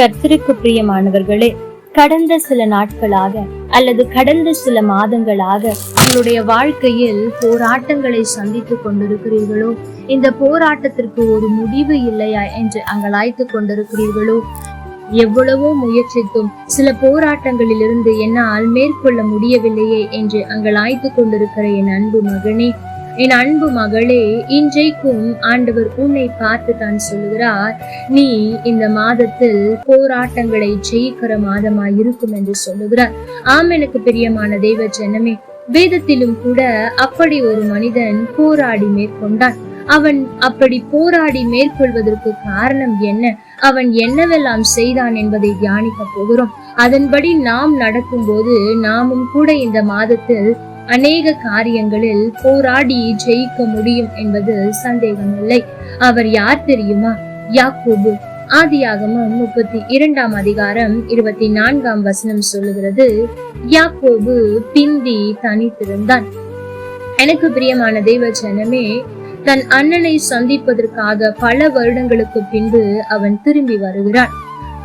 கர்த்தருக்கு பிரியமானவர்களே கடந்த சில நாட்களாக அல்லது கடந்த சில மாதங்களாக உங்களுடைய வாழ்க்கையில் போராட்டங்களை சந்தித்துக் கொண்டிருக்கிறீர்களோ? இந்த போராட்டத்திற்கு ஒரு முடிவு இல்லையா என்று அங்கலாய்த்து கொண்டிருக்கிறீர்களோ? எவ்வளவோ முயற்சித்தும் சில போராட்டங்களிலிருந்து என்னால் மேற்கொள்ள முடியவில்லையே என்று அங்கலாய்த்து கொண்டிருக்கிற என் அன்பு மகனே என் அன்பு மகளே இன்றைக்கும் ஆண்டவர் உன்னை பார்த்து தான் சொல்லுகிறார். நீ இந்த மாதத்தில் போராட்டங்களை ஜெயிக்கிற மாதமாய் இருக்கும் என்று சொல்லுகிறார். ஆம் எனக்கு பிரியமான தெய்வ ஜனமே வேதத்திலும் கூட அப்படி ஒரு மனிதன் போராடி மேற்கொண்டான். அவன் அப்படி போராடி மேற்கொள்வதற்கு காரணம் என்ன? அவன் என்னவெல்லாம் செய்தான் என்பதை தியானிக்க போகிறோம். அதன்படி நாம் நடக்கும்போது நாமும் கூட இந்த மாதத்தில் அநேக காரியங்களில் போராடி ஜெயிக்க முடியும் என்பது சந்தேகமில்லை. அவர் யார் தெரியுமா? யாக்கோபு. ஆதியாகமம் முப்பத்தி இரண்டாம் அதிகாரம் இருபத்தி நான்காம் வசனம் சொல்லுகிறது யாக்கோபு பிந்தி தனித்திருந்தான். எனக்கு பிரியமான தெய்வ ஜனமே தன் அண்ணனை சந்திப்பதற்காக பல வருடங்களுக்கு பின்பு அவன் திரும்பி வருகிறான்.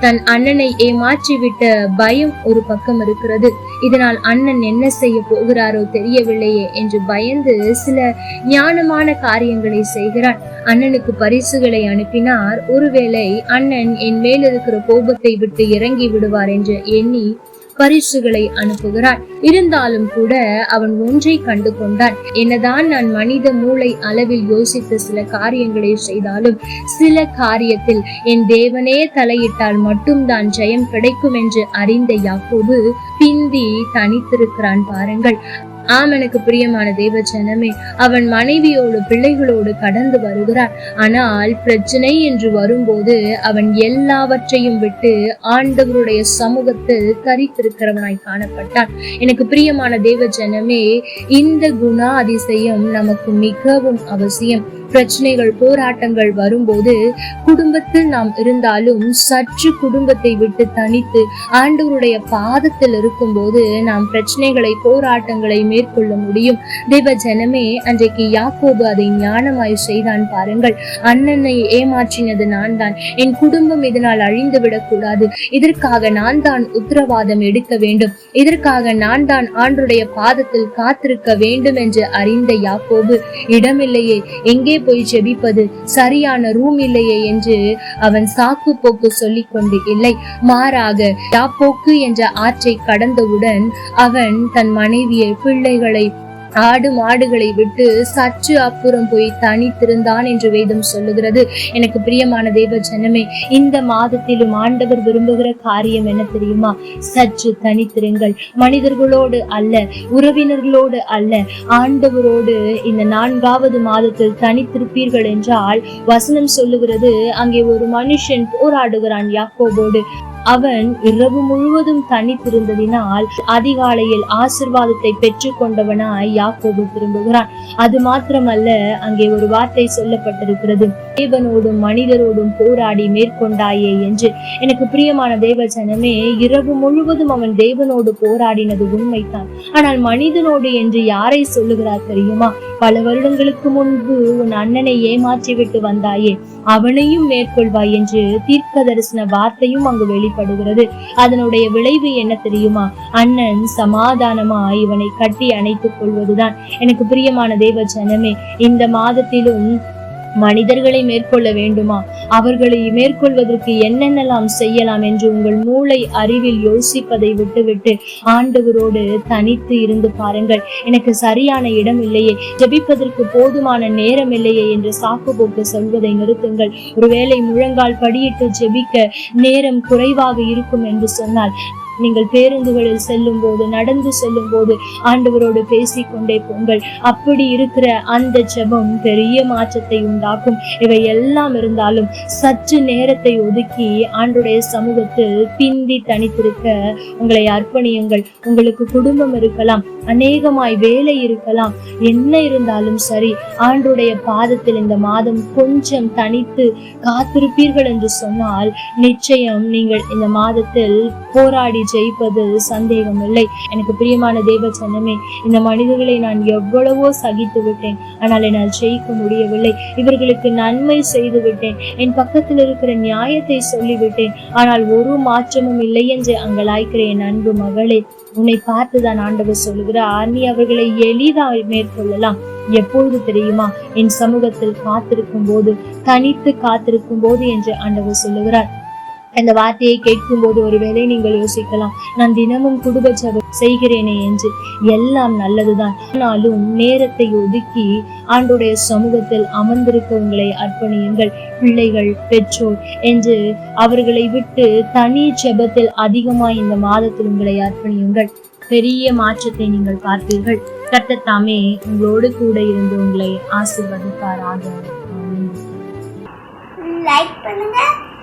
தன் அண்ணனை ஏமாற்றிவிட்ட பயம் ஒரு பக்கம் இருக்கிறது. இதனால் அண்ணன் என்ன செய்ய போகிறாரோ தெரியவில்லையே என்று பயந்து சில ஞானமான காரியங்களை செய்கிறான். அண்ணனுக்கு பரிசுகளை அனுப்பினார். ஒருவேளை அண்ணன் என் மேல் இருக்கிற கோபத்தை விட்டு இறங்கி விடுவார் என்று எண்ணி பரிசுகளை அனுப்புகிறான் இருந்தாலும் கூட அவன் ஒன்றை கண்டு கொண்டான் என்னதான் நான் மனித மூளை அளவில் யோசித்த சில காரியங்களை செய்தாலும் சில காரியத்தில் என் தேவனே தலையிட்டால் மட்டும்தான் ஜெயம் கிடைக்கும் என்று அறிந்த யாக்கோபு பிந்தி தனித்திருக்கிறான் பாருங்கள். ஆம் எனக்கு பிரியமான தேவ ஜனமே அவன் மனைவியோடு பிள்ளைகளோடு கடந்து வருகிறான். ஆனால் பிரச்சனை என்று வரும்போது அவன் எல்லாவற்றையும் விட்டு ஆண்டவருடைய சமூகத்தில் தரித்திருக்கிறவனாய் காணப்பட்டான். எனக்கு பிரியமான தேவ ஜனமே இந்த குணா அதிசயம் நமக்கு மிகவும் அவசியம். பிரச்சனைகள் போராட்டங்கள் வரும்போது குடும்பத்தில் நாம் இருந்தாலும் சற்று குடும்பத்தை விட்டு தனித்து ஆண்டவருடைய பாதத்தில் இருக்கும்போது நாம் பிரச்சனைகளை போராட்டங்களை மேற்கொள்ள முடியும். தேவ ஜனமே அன்றைக்கு யாக்கோபு அதை ஞானமாய் செய்தான் பாருங்கள். அண்ணனை ஏமாற்றினது நான் தான் என் குடும்பம் இதனால் அழிந்து விடக்கூடாது இதற்காக நான் தான் உத்தரவாதம் எடுக்க வேண்டும். இதற்காக நான் தான் ஆண்டுடைய பாதத்தில் காத்திருக்க வேண்டும் என்று அறிந்த யாக்கோபு இடமில்லையே எங்கே போய் ஜெபிப்பது சரியான ரூம் இல்லையே என்று அவன் சாக்கு போக்கு சொல்லிக் கொண்டு இல்லை மாறாக யாப்போக்கு என்ற ஆற்றை கடந்தவுடன் அவன் தன் மனைவியை பிள்ளைகளை ஆடு மாடுகளை விட்டு சற்று அப்புறம் போய் தனித்திருந்தான் என்று வேதம் சொல்லுகிறது. எனக்கு பிரியமான தேவ ஜனமே இந்த மாதத்திலும் ஆண்டவர் விரும்புகிற காரியம் என்ன தெரியுமா? சற்று தனித்திருங்கள். மனிதர்களோடு அல்ல உறவினர்களோடு அல்ல ஆண்டவரோடு இந்த நான்காவது மாதத்தில் தனித்திருப்பீர்கள் என்றால் வசனம் சொல்லுகிறது அங்கே ஒரு மனுஷன் போராடுகிறான் யாக்கோபோடு. அவன் இரவு முழுவதும் தனித்திருந்ததினால் அதிகாலையில் ஆசிர்வாதத்தை பெற்று கொண்டவனாய் யாக்கோபு திரும்புகிறான். அது மாத்திரமல்ல அங்கே ஒரு வார்த்தை சொல்லப்பட்டிருக்கிறது. தேவனோடும் மனிதரோடும் போராடி மேற்கொண்டாயே என்று. எனக்கு பிரியமான தேவ ஜனமே இரவு முழுவதும் அவன் தேவனோடு போராடினது உண்மைதான். ஆனால் மனிதனோடு என்று யாரை சொல்லுகிறார் தெரியுமா? பல வருடங்களுக்கு முன்பு உன் அண்ணனை ஏமாற்றிவிட்டு வந்தாயே. அவனையும் மேற்கொள்வாய் என்று தீர்க்க தரிசன வார்த்தையும் அங்கு வெளிப்படுகிறது. அதனுடைய விளைவு என்ன தெரியுமா? அண்ணன் சமாதானமா இவனை கட்டி அணைத்துக் கொள்வதுதான். எனக்கு பிரியமான தேவ ஜனமே இந்த மாதத்திலும் மனிதர்களை மேற்கொள்ள வேண்டுமா? அவர்களை மேற்கொள்வதற்கு என்னென்னலாம் செய்யலாம் என்று உங்கள் மூளை அறிவில் யோசிப்பதை விட்டுவிட்டு ஆண்டவரோடு தனித்து இருந்து பாருங்கள். எனக்கு சரியான இடம் இல்லையே. ஜெபிப்பதற்கு போதுமான நேரம் இல்லையே என்று சாக்கு போக்கு சொல்வதை நிறுத்துங்கள். ஒருவேளை முழங்கால் படியிட்டு ஜெபிக்க நேரம் குறைவாக இருக்கும் என்று சொன்னால் நீங்கள் பேருந்துகளில் செல்லும் போது நடந்து செல்லும் போது ஆண்டவரோடு பேசிக்கொண்டே போங்கள். அப்படி இருக்கிற அந்த ஜெபம் பெரிய மாற்றத்தை உண்டாக்கும். இவை எல்லாம் இருந்தாலும் சற்று நேரத்தை ஒதுக்கி ஆண்டுடைய சமூகத்தில் பிந்தி தனித்திருக்க உங்களை அர்ப்பணியுங்கள். உங்களுக்கு குடும்பம் இருக்கலாம் அநேகமாய் வேலை இருக்கலாம் என்ன இருந்தாலும் சரி ஆண்டுடைய பாதத்தில் இந்த மாதம் கொஞ்சம் தனித்து காத்திருப்பீர்கள் என்று சொன்னால் நிச்சயம் நீங்கள் இந்த மாதத்தில் போராடி ஜெயிப்பது சந்தேகம் இல்லை எனக்கு பிரியமான தேவ சன்னமே இந்த மனிதர்களை நான் எவ்வளவோ சகித்து விட்டேன். ஆனால் என்னால் ஜெயிக்க முடியவில்லை. இவர்களுக்கு நன்மை செய்து விட்டேன். என் பக்கத்தில் இருக்கிற நியாயத்தை சொல்லிவிட்டேன். ஆனால் ஒரு மாற்றமும் இல்லை என்று அங்கலாய்க்கிற என் அன்பு மகளே உன்னை பார்த்துதான் ஆண்டவர் சொல்லுகிறார். நீ அவர்களை எளிதாக மேற்கொள்ளலாம். எப்பொழுது தெரியுமா? என் சமூகத்தில் காத்திருக்கும் போது தனித்து காத்திருக்கும் போது என்று ஆண்டவர் சொல்லுகிறார். இந்த வார்த்தையை கேட்கும் போது ஒருவேளை நீங்கள் யோசிக்கலாம் நான் தினமும் குடும்ப ஜெபம் செய்கிறேனே என்று. எல்லாம் நல்லதுதான். ஆனாலும் நேரத்தை ஒதுக்கி ஆண்டுடைய சமூகத்தில் அமர்ந்திருக்க உங்களை அர்ப்பணியுங்கள். பிள்ளைகள் பெற்றோர் என்று அவர்களை விட்டு தனி செபத்தில் அதிகமாய் இந்த மாதத்தில் உங்களை அர்ப்பணியுங்கள். பெரிய மாற்றத்தை நீங்கள் பார்ப்பீர்கள் கட்டத்தாமே உங்களோடு கூட இருந்து உங்களை ஆசீர்வதிப்பாராக. லைக் பண்ணுங்க.